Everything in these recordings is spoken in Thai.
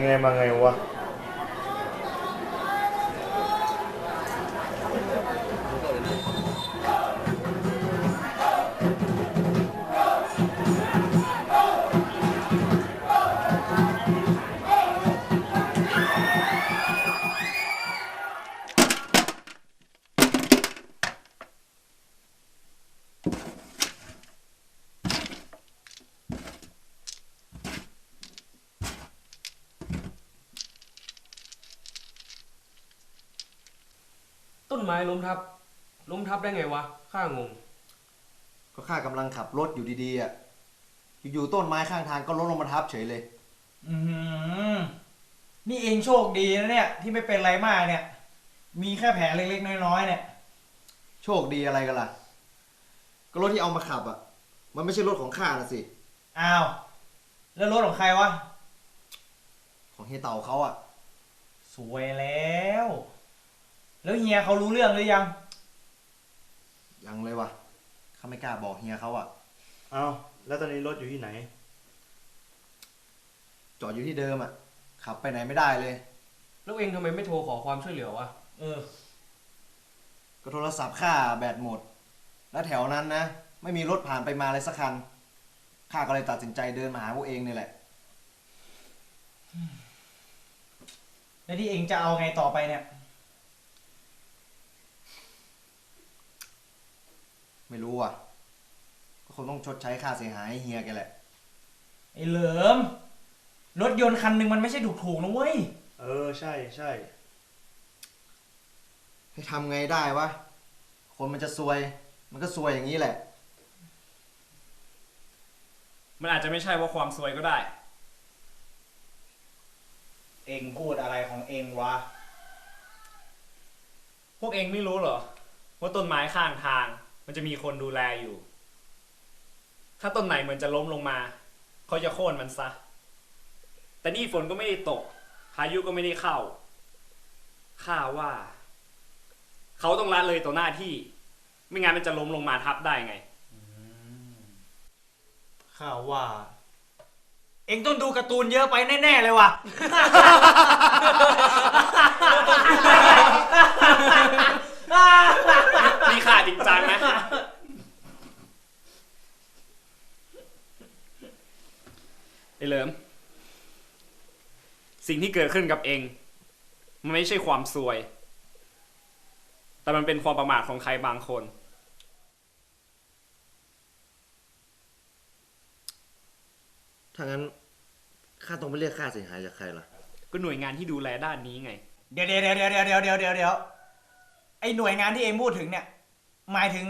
ngemang-ngemang ewah ล้มทับ ล้มทับได้ไงวะ ข้างง ก็ข้ากำลังขับรถอยู่ดีๆอะอยู่ๆต้นไม้ข้างทางก็ล้มลงมาทับเฉยเลย อือหือนี่เองโชคดีนะเนี่ย ที่ไม่เป็นไรมากเนี่ย มีแค่แผลเล็กๆน้อยๆเนี่ย โชคดีอะไรกันล่ะ ก็รถที่เอามาขับอะ มันไม่ใช่รถของข้านะสิ อ้าว แล้วรถของใครวะ ของเฮียเต่าเขาอะ สวยแล้ว แล้วเฮียเขารู้เรื่องหรือยัง ยังเลยวะข้าไม่กล้าบอกเฮียเขาอะเอ้าแล้วตอนนี้รถอยู่ที่ไหน จอดอยู่ที่เดิมอะขับไปไหนไม่ได้เลย แล้วเองทำไมไม่โทรขอความช่วยเหลือวะ เออ ก็โทรศัพท์ข้าแบตหมด แล้วแถวนั้นนะ ไม่มีรถผ่านไปมาเลยสักคันข้าก็เลยตัดสินใจเดินมาหาพวกเองนี่แหละ แล้วที่เองจะเอาไงต่อไปเนี่ย ไม่รู้อะก็คงต้องชดใช้ค่าเสียหายให้เฮียแกแหละ ไอ้เหลิม รถยนต์คันหนึ่งมันไม่ใช่ถูกๆนะเว้ย เออใช่ใช่ ให้ทำไงได้วะ คนมันจะซวย มันก็ซวยอย่างนี้แหละ มันอาจจะไม่ใช่ว่าความซวยก็ได้ เองพูดอะไรของเองวะ พวกเองไม่รู้เหรอ ว่าต้นไม้ข้างทาง มันจะมีคนดูแลอยู่ ถ้าต้นไหนเหมือนจะล้มลงมา เขาจะโค่นมันซะ แต่นี่ฝนก็ไม่ได้ตก พายุก็ไม่ได้เข้า ข้าว่า เขาต้องละเลยต่อหน้าที่ ไม่งั้นมันจะล้มลงมาทับได้ไง ข้าว่า เอ็งต้องดูการ์ตูนเยอะไปแน่ ๆ เลยว่ะ นี่ข้าจริงจังนะ ไอ้เหลิม สิ่งที่เกิดขึ้นกับเอง มันไม่ใช่ความซวย แต่มันเป็นความประมาทของใครบางคน ถ้างั้นข้าต้องไปเรียกค่าเสียหายจากใครล่ะ ก็หน่วยงานที่ดูแลด้านนี้ไง เดี๋ยวเดี๋ยวเดี๋ยวเดี๋ยวเดี๋ยวเดี๋ยวเดี๋ยวเดี๋ยวไอหน่วยงานที่เองพูดถึงเนี่ย หมายถึง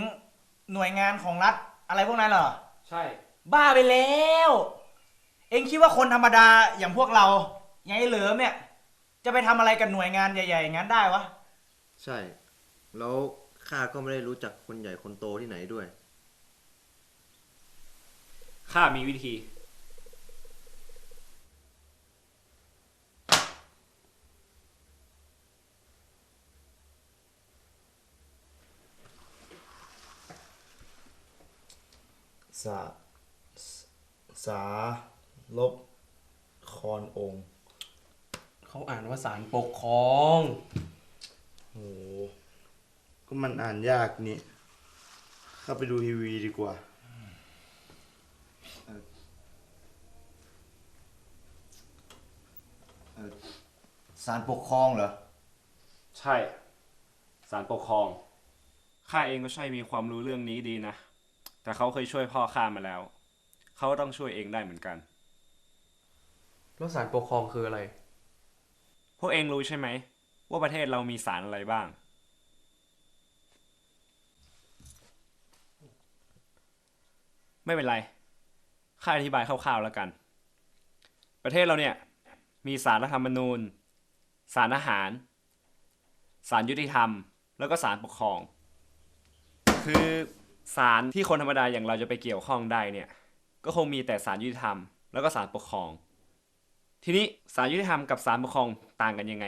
หน่วยงานของรัฐอะไรพวกนั้นเหรอ ใช่ บ้าไปแล้ว เองคิดว่าคนธรรมดาอย่างพวกเรา อย่างไอ้เหลิมเนี่ย จะไปทำอะไรกับหน่วยงานใหญ่ๆอย่างนั้นได้วะ ใช่ แล้วข้าก็ไม่ได้รู้จักคนใหญ่คนโตที่ไหนด้วย ข้ามีวิธี สาสาลบคอนองค์ เขาอ่านว่าสารปกครองโหก็มันอ่านยากนี่เข้าไปดูทีวีดีกว่า สารปกครองเหรอ ใช่สารปกครองข้าเองก็ใช่มีความรู้เรื่องนี้ดีนะ แต่เขาเคยช่วยพ่อข้ามาแล้ว เขาก็ต้องช่วยเองได้เหมือนกัน แล้วสารปกครองคืออะไร พวกเองรู้ใช่ไหม ว่าประเทศเรามีสารอะไรบ้าง ไม่เป็นไร ข้าอธิบายคร่าวๆแล้วกัน ประเทศเราเนี่ย มีสารรัฐธรรมนูญ สารอาหาร สารยุติธรรม แล้วก็สารปกครอง คือสารที่คนธรรมดาอย่างเราจะไปเกี่ยวข้องได้เนี่ย ก็คงมีแต่สารยุติธรรม แล้วก็สารปกครอง ทีนี้ศาลยุติธรรมกับศาลปกครองต่างกันยังไง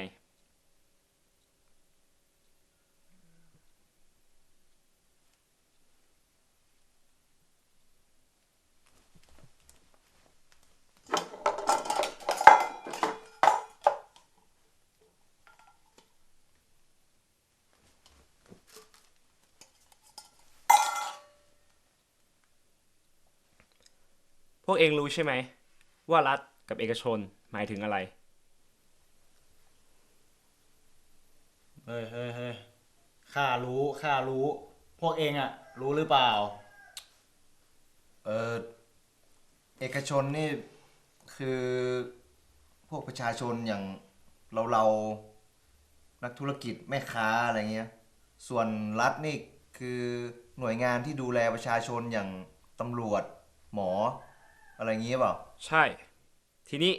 พวกเองรู้ใช่ไหม ว่ารัฐ กับเอกชนหมายถึงอะไร เฮ้ยเฮ้ยเฮ้ยข้ารู้ข้ารู้ พวกเองอะรู้หรือเปล่า เออเอกชนนี่คือพวกประชาชนอย่างเราเรานักธุรกิจแม่ค้าอะไรเงี้ย ส่วนรัฐนี่คือหน่วยงานที่ดูแลประชาชนอย่างตำรวจหมออะไรเงี้ยเปล่า ใช่ ทีนี้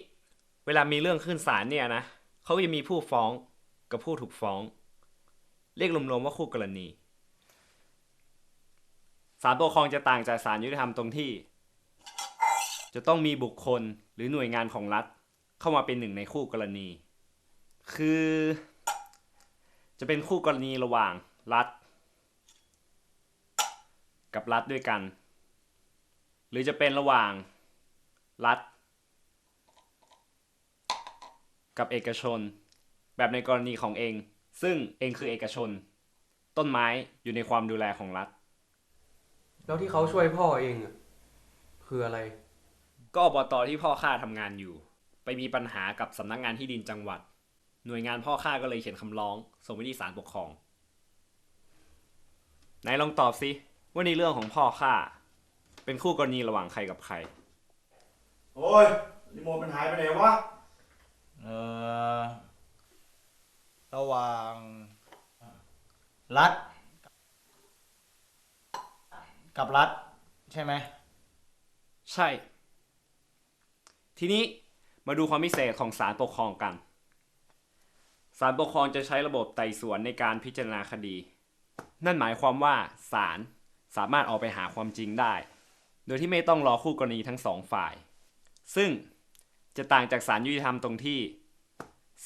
เวลามีเรื่องขึ้นศาลเนี่ยนะเขาจะมีผู้ฟ้องกับผู้ถูกฟ้อง เรียกรวมๆว่าคู่กรณีศาลปกครองจะต่างจากศาลยุติธรรมตรงที่ จะต้องมีบุคคลหรือหน่วยงานของรัฐ เข้ามาเป็นหนึ่งในคู่กรณี คือ จะเป็นคู่กรณีระหว่างรัฐ กับรัฐด้วยกัน หรือจะเป็นระหว่างรัฐ กับเอกชน แบบในกรณีของเอง ซึ่งเองคือเอกชน ต้นไม้อยู่ในความดูแลของรัฐ แล้วที่เขาช่วยพ่อเองอะคืออะไร ก็อบตที่พ่อข้าทำงานอยู่ ไปมีปัญหากับสำนักงานที่ดินจังหวัด หน่วยงานพ่อข้าก็เลยเขียนคำร้อง ส่งไปที่ศาลปกครองไหนลองตอบสิว่าในเรื่องของพ่อข้าเป็นคู่กรณีระหว่างใครกับใคร โอ้ยรีโมทมันหายไปไหนวะเออ ระหว่าง รัฐ กับรัฐ ใช่ไหมใช่ ทีนี้มาดูความพิเศษของศาลปกครองกันศาลปกครองจะใช้ระบบไต่สวนในการพิจารณาคดี นั่นหมายความว่าศาลสามารถออกไปหาความจริงได้ โดยที่ไม่ต้องรอคู่กรณีทั้งสองฝ่าย ซึ่ง จะต่างจากศาลยุติธรรมตรงที่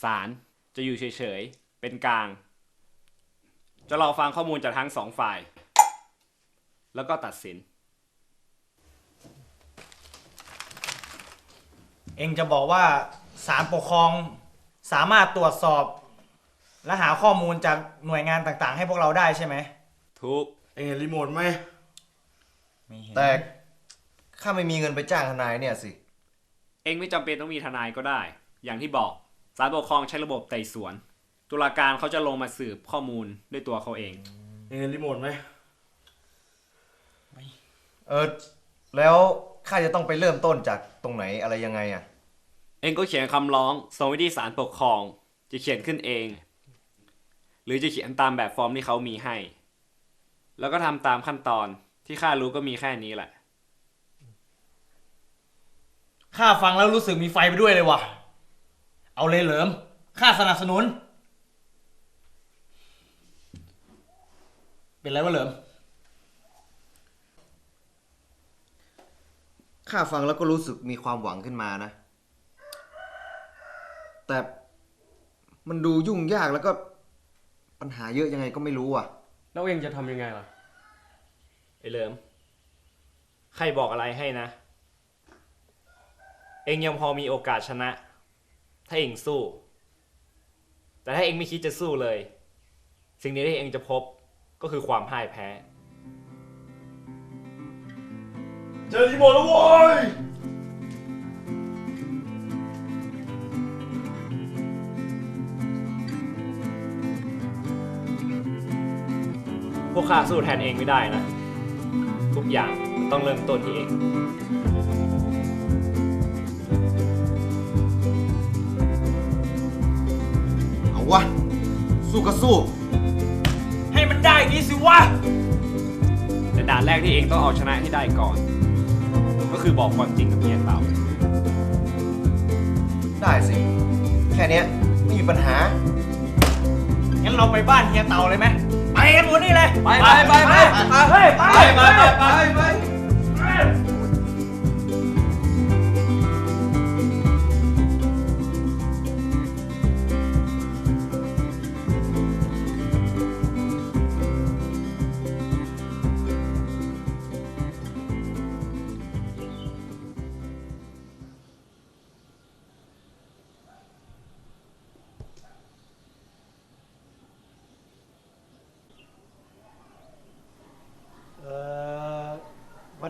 ศาลจะอยู่เฉยๆ เป็นกลาง จะรอฟังข้อมูลจากทั้งสองฝ่าย แล้วก็ตัดสิน เองจะบอกว่าศาลปกครองสามารถตรวจสอบ และหาข้อมูลจากหน่วยงานต่างๆ ให้พวกเราได้ใช่ไหมทุกเอ็งเห็นรีโมทไหม ไม่เห็นแต่ข้าไม่มีเงินไปจ้างทนายเนี่ยสิเองไม่จำเป็นต้องมีทนายก็ได้ อย่างที่บอกศาลปกครองใช้ระบบไต่สวน ตุลาการเขาจะลงมาสืบข้อมูลด้วยตัวเขาเองเอ็งเห็นรีโมทไหมเออแล้วข้าจะต้องไปเริ่มต้นจากตรงไหนอะไรยังไงอะ เองก็เขียนคำร้องส่งไปที่ศาลปกครอง จะเขียนขึ้นเอง หรือจะเขียนตามแบบฟอร์มที่เขามีให้ แล้วก็ทำตามขั้นตอนที่ข้ารู้ก็มีแค่นี้แหละ ข้าฟังแล้วรู้สึกมีไฟไปด้วยเลยว่ะ เอาเลยเหลิม ข้าสนับสนุน เป็นไรวะเหลิม ข้าฟังแล้วก็รู้สึกมีความหวังขึ้นมานะ แต่มันดูยุ่งยากแล้วก็ปัญหาเยอะยังไงก็ไม่รู้อะ แล้วเองจะทำยังไงล่ะ ไอ้เหลิม ใครบอกอะไรให้นะ เองยังพอมีโอกาสชนะ ถ้าเองสู้ แต่ถ้าเองไม่คิดจะสู้เลย สิ่งนี้ที่เองจะพบก็คือความพ่ายแพ้เจอรีโมทแล้วโว้ยพวกข้าสู้แทนเองไม่ได้นะ ทุกอย่างมันต้องเริ่มต้นที่เอง สู้ก็สู้ ให้มันได้อย่างนี้สิวะ แต่ด่านแรกที่เองต้องเอาชนะให้ได้ก่อน ก็คือบอกความจริงกับเมียเต่าได้สิ แค่เนี้ยไม่มีปัญหา งั้นเราไปบ้านเฮียเต่าเลยไหมไปกันหมดนี่เลยไปไปไปไปเฮ้ยไปไปไปไปไปไป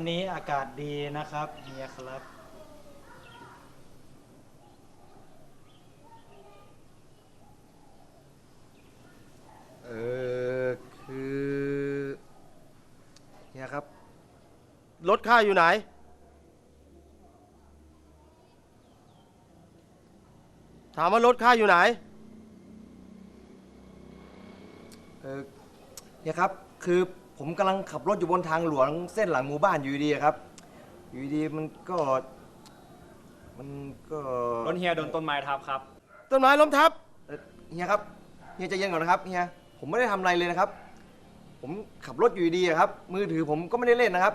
นนี้อากาศดีนะครับเฮียครับ เออคือเฮียครับ รถข้าอยู่ไหน ถามว่ารถข้าอยู่ไหน เออเฮียครับคือ ผมกำลังขับรถอยู่บนทางหลวงเส้นหลังหมู่บ้านอยู่ดีๆครับ อยู่ดีๆมันก็ มันก็รถเฮียโดนต้นไม้ทับครับ ต้นไม้ล้มทับเอ่อเฮียครับเฮียใจเย็นก่อนนะครับเฮียผมไม่ได้ทำอะไรเลยนะครับ ผมขับรถอยู่ดีๆอะครับ มือถือผมก็ไม่ได้เล่นนะครับ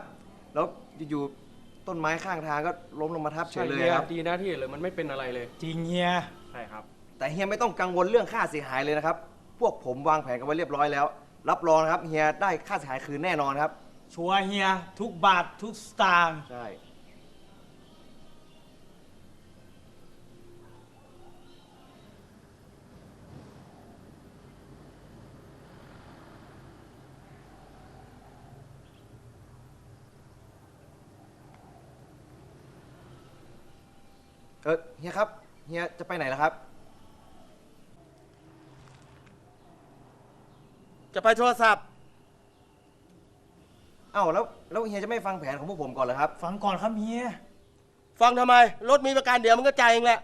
แล้วอยู่ๆต้นไม้ข้างทางก็ล้มลงมาทับเฉใช่ยเลยเฮียครับ ดีนะที่เลยมันไม่เป็นอะไรเลย จริงเฮียใช่ครับ แต่เฮียไม่ต้องกังวลเรื่องค่าเสียหายเลยนะครับ พวกผมวางแผนกันไว้เรียบร้อยแล้ว รับรองนะครับเฮียได้ค่าเสียหายคืนแน่นอนครับ ชัวร์เฮีย ทุกบาททุกสตางค์ใช่ เออเฮียครับ เฮียจะไปไหนล่ะครับ จะไปโทรศัพท์ เอ้าแล้วแล้วเฮียจะไม่ฟังแผนของพวกผมก่อนเหรอครับ ฟังก่อนครับเฮีย ฟังทำไม รถมีประกันเดี๋ยวมันก็จ่ายเองแหละ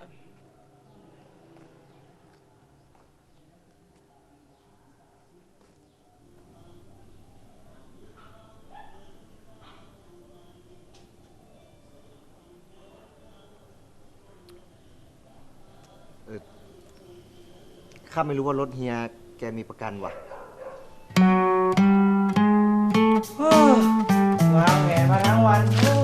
ข้าไม่รู้ว่ารถเฮียแกมีประกันว่ะ วางแผนมาทั้งวัน